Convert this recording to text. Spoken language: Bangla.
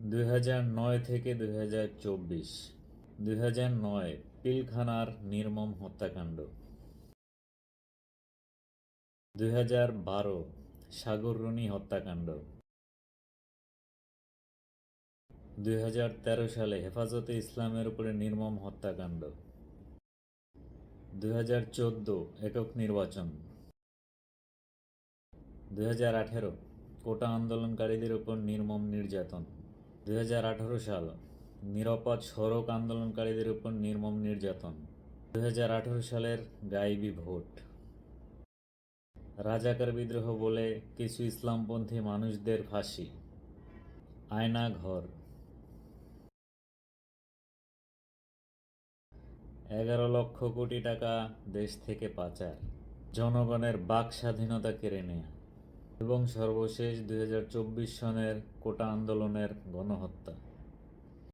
দুই থেকে দুই হাজার চব্বিশ। দুই হাজার নয়, পিলখানার নির্মম হত্যাকাণ্ড। দুই হাজার বারো সাগররুনি হত্যাকাণ্ড। দুই হাজার তেরো সালে হেফাজতে ইসলামের উপরে নির্মম হত্যাকাণ্ড। দুই হাজার চোদ্দ, একক নির্বাচন। দুই হাজার আঠেরো, কোটা আন্দোলনকারীদের উপর নির্মম নির্যাতন। দুই হাজার আঠারো সাল নিরাপদ সড়ক আন্দোলনকারীদের উপর নির্মম নির্যাতন। দুই হাজার আঠারো সালের গাইবি ভোট। রাজাকার বিদ্রোহ বলে কিছু ইসলামপন্থী মানুষদের ফাঁসি। আয়না ঘর। এগারো লক্ষ কোটি টাকা দেশ থেকে পাচার। জনগণের বাক স্বাধীনতা কেড়ে নেয়া। এবং সর্বশেষ দু হাজার চব্বিশ সনের কোটা আন্দোলনের গণহত্যা।